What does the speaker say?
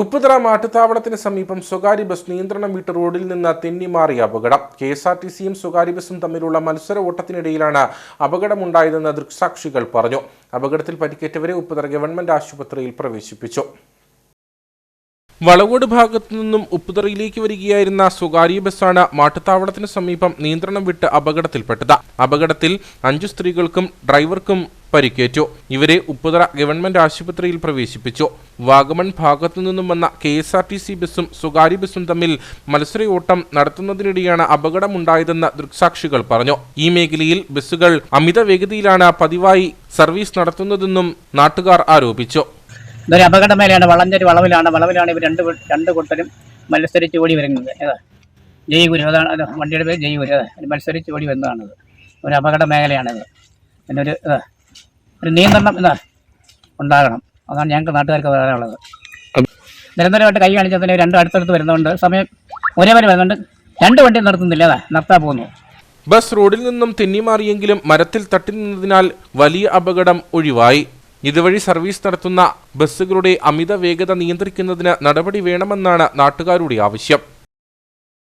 ഉപ്പുതറ മാട്ടുത്താവളത്തിന് സമീപം സ്വകാര്യ ബസ് നിയന്ത്രണം വിട്ട് റോഡിൽ നിന്ന് തെന്നിമാറിയ അപകടം. കെ എസ് ആർ ടി സിയും സ്വകാര്യ ബസും തമ്മിലുള്ള മത്സര ഓട്ടത്തിനിടയിലാണ് അപകടമുണ്ടായതെന്ന് ദൃക്സാക്ഷികൾ പറഞ്ഞു. അപകടത്തിൽ പരിക്കേറ്റവരെ ഉപ്പുതറ ഗവൺമെന്റ് ആശുപത്രിയിൽ പ്രവേശിപ്പിച്ചു. വളവോട് ഭാഗത്തു നിന്നും ഉപ്പുതറയിലേക്ക് വരികയായിരുന്ന സ്വകാര്യ ബസ്സാണ് മാട്ടുത്താവളത്തിന് സമീപം നിയന്ത്രണം വിട്ട് അപകടത്തിൽപ്പെട്ടത്. അപകടത്തിൽ അഞ്ചു സ്ത്രീകൾക്കും ഡ്രൈവർക്കും പരിക്കേറ്റു. ഇവരെ ഉപ്പുതറ ഗവൺമെന്റ് ആശുപത്രിയിൽ പ്രവേശിപ്പിച്ചു. വാഗമൺ ഭാഗത്തു നിന്നും വന്ന K S R T C ബസ്സും സ്വകാര്യ ബസ്സും തമ്മിൽ മത്സരയോട്ടം നടത്തുന്നതിനിടെയാണ് അപകടമുണ്ടായതെന്ന് ദൃക്സാക്ഷികൾ പറഞ്ഞു. ഈ മേഖലയിൽ ബസ്സുകൾ അമിത വേഗതയിലാണ് പതിവായി സർവീസ് നടത്തുന്നതെന്നും നാട്ടുകാർ ആരോപിച്ചു. ഇതൊരു അപകട മേലെയാണ് വളഞ്ഞൊരു വളവിലാണ്. വളവിലാണ് ഇവർ രണ്ട് രണ്ട് കൂട്ടരും മത്സരിച്ച് ഓടി വരുന്നത്. ഏതാ? ജയ്ഗുരു അതാണ് അത് വണ്ടിയുടെ പേര് ജയ്ഗുരു അതെ മത്സരിച്ച് ഓടി വരുന്നതാണത് ഒരു അപകട മേഖലയാണിത് പിന്നെ ഒരു ഒരു നിയന്ത്രണം എന്താ ഉണ്ടാകണം. അതാണ് ഞങ്ങൾക്ക് നാട്ടുകാർക്ക് പറയാനുള്ളത്. നിരന്തരമായിട്ട് കൈ കാണിച്ചതിന് രണ്ടും അടുത്തടുത്ത് വരുന്നുണ്ട് സമയം ഒരേപോലെ വരെ വരുന്നുണ്ട് രണ്ട് വണ്ടി നിർത്തുന്നില്ല. അതാ നിർത്താൻ പോകുന്നു. ബസ് റോഡിൽ നിന്നും തെന്നിമാറിയെങ്കിലും മരത്തിൽ തട്ടി നിന്നതിനാൽ വലിയ അപകടം ഒഴിവായി. ഇതുവഴി സർവീസ് നടത്തുന്ന ബസ്സുകളുടെ അമിത വേഗത നിയന്ത്രിക്കുന്നതിന് നടപടി വേണമെന്നാണ് നാട്ടുകാരുടെ ആവശ്യം.